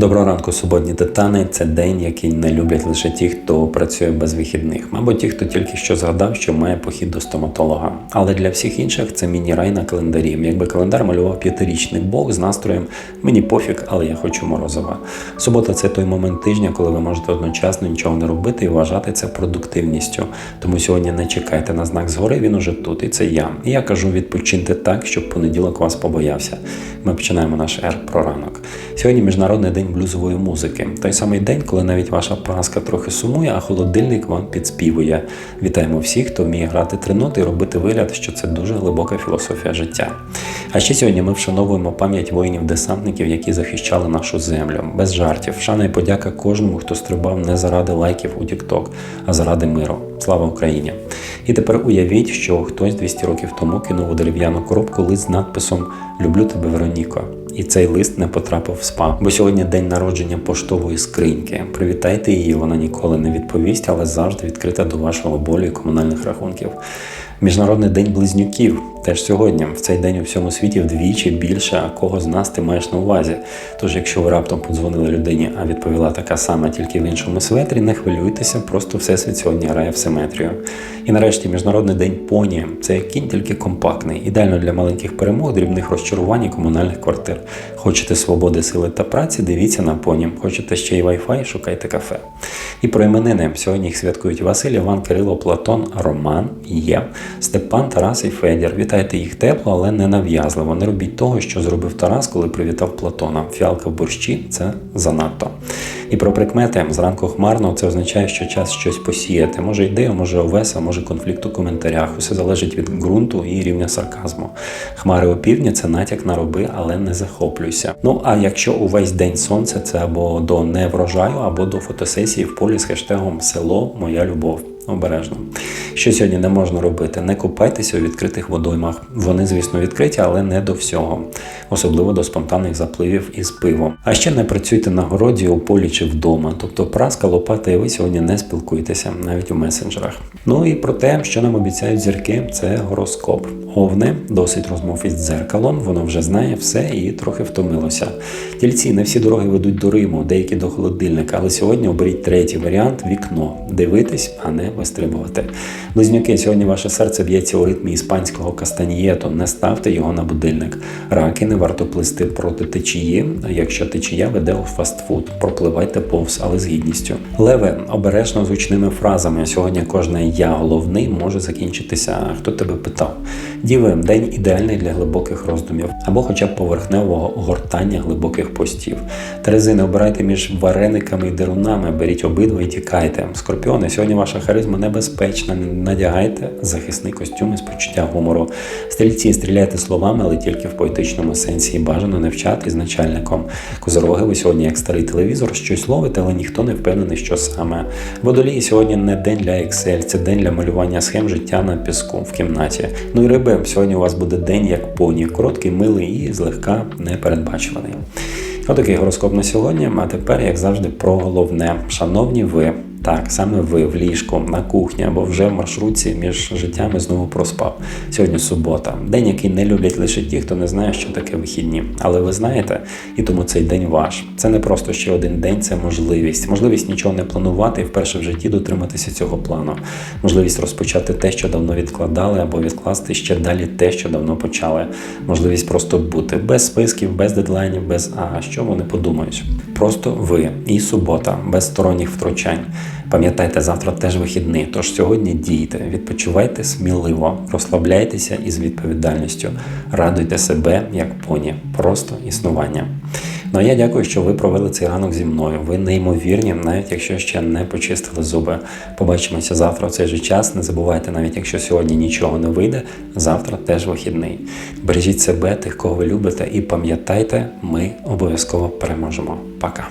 Доброго ранку, суботні титани. Це день, який не люблять лише ті, хто працює без вихідних, або ті, хто тільки що згадав, що має похід до стоматолога. Але для всіх інших це міні-рай на календарі. Якби календар малював п'ятирічний бог з настроєм мені пофіг, але я хочу морозива. Субота це той момент тижня, коли ви можете одночасно нічого не робити і вважати це продуктивністю. Тому сьогодні не чекайте на знак згори, він уже тут, і це я. І я кажу, відпочиньте так, щоб понеділок вас побоявся. Ми починаємо наш ер про ранок. Сьогодні міжнародний день блюзової музики. Той самий день, коли навіть ваша праска трохи сумує, а холодильник вам підспівує. Вітаємо всіх, хто вміє грати три ноти і робити вигляд, що це дуже глибока філософія життя. А ще сьогодні ми вшановуємо пам'ять воїнів-десантників, які захищали нашу землю. Без жартів. Шана і подяка кожному, хто стрибав не заради лайків у TikTok, а заради миру. Слава Україні! І тепер уявіть, що хтось 200 років тому кинув у дерев'яну коробку лист з надписом Люблю тебе, Вероніко. І цей лист не потрапив в спам, бо сьогодні день народження поштової скриньки. Привітайте її, вона ніколи не відповість, але завжди відкрита до вашого болю і комунальних рахунків. Міжнародний день близнюків теж сьогодні. В цей день у всьому світі вдвічі більше, кого з нас ти маєш на увазі. Тож, якщо ви раптом подзвонили людині, а відповіла така сама, тільки в іншому светрі, не хвилюйтеся, просто всесвіт сьогодні грає в симетрію. І нарешті міжнародний день поні. Це як кінь тільки компактний, ідеально для маленьких перемог, дрібних розчарувань і комунальних квартир. Хочете свободи, сили та праці, дивіться на поні. Хочете ще й Wi-Fi, шукайте кафе. І про іменини. Сьогодні їх святкують Василь, Іван, Кирило, Платон, Роман, Є, Степан, Тарас і Федір. Вітайте їх тепло, але не нав'язливо. Не робіть того, що зробив Тарас, коли привітав Платона. Фіалка в борщі це занадто. І про прикмети зранку хмарно це означає, що час щось посіяти. Може ідея, може овеса, може конфлікт у коментарях. Усе залежить від ґрунту і рівня сарказму. Хмари опівдня це натяк на роби, але не захоплюйся. Ну а якщо увесь день сонце, це або до неврожаю, або до фотосесії в полі з хештегом Село Моя любов. Обережно. Що сьогодні не можна робити? Не купайтеся у відкритих водоймах. Вони, звісно, відкриті, але не до всього, особливо до спонтанних запливів із пивом. А ще не працюйте на городі, у полі чи вдома. Тобто праска, лопата і ви сьогодні не спілкуєтеся навіть у месенджерах. Ну і про те, що нам обіцяють зірки, це гороскоп. Овне, досить розмов із дзеркалом, воно вже знає все і трохи втомилося. Тільці не всі дороги ведуть до Риму, деякі до холодильника, але сьогодні оберіть третій варіант вікно. Дивитись, а не вистрибувати. Близнюки, сьогодні ваше серце б'ється у ритмі іспанського кастаньєто. Не ставте його на будильник. Раки не варто плисти проти течії, якщо течія веде у фастфуд. Пропливайте повз, але з гідністю. Леве, обережно з гучними фразами. Сьогодні кожне я головний може закінчитися. Хто тебе питав? Діви, день ідеальний для глибоких роздумів або хоча б поверхневого гортання глибоких постів. Терези, не обирайте між варениками і дерунами, беріть обидва і тікайте. Скорпіони, сьогодні ваша харизма небезпечна. Надягайте захисний костюм із почуття гумору. Стрільці, стріляйте словами, але тільки в поетичному сенсі. Бажано не вчати з начальником. Козороги, ви сьогодні як старий телевізор, щось ловите, але ніхто не впевнений, що саме. Водолії сьогодні не день для Excel, це день для малювання схем життя на піску в кімнаті. Ну і риби, сьогодні у вас буде день як поні, короткий, милий і злегка непередбачуваний. Отакий гороскоп на сьогодні. А тепер, як завжди, про головне. Шановні ви. Так, саме ви в ліжку, на кухні або вже в маршрутці між життями знову проспав. Сьогодні субота. День, який не люблять лише ті, хто не знає, що таке вихідні. Але ви знаєте, і тому цей день ваш. Це не просто ще один день, це можливість. Можливість нічого не планувати і вперше в житті дотриматися цього плану. Можливість розпочати те, що давно відкладали, або відкласти ще далі те, що давно почали. Можливість просто бути без списків, без дедлайнів, без а що вони подумають. Просто ви і субота, без сторонніх втручань. Пам'ятайте, завтра теж вихідний, тож сьогодні дійте, відпочивайте сміливо, розслабляйтеся із відповідальністю, радуйте себе як поні, просто існування. Ну а я дякую, що ви провели цей ранок зі мною. Ви неймовірні, навіть якщо ще не почистили зуби. Побачимося завтра в цей же час. Не забувайте, навіть якщо сьогодні нічого не вийде, завтра теж вихідний. Бережіть себе, тих, кого ви любите, і пам'ятайте, ми обов'язково переможемо. Пока.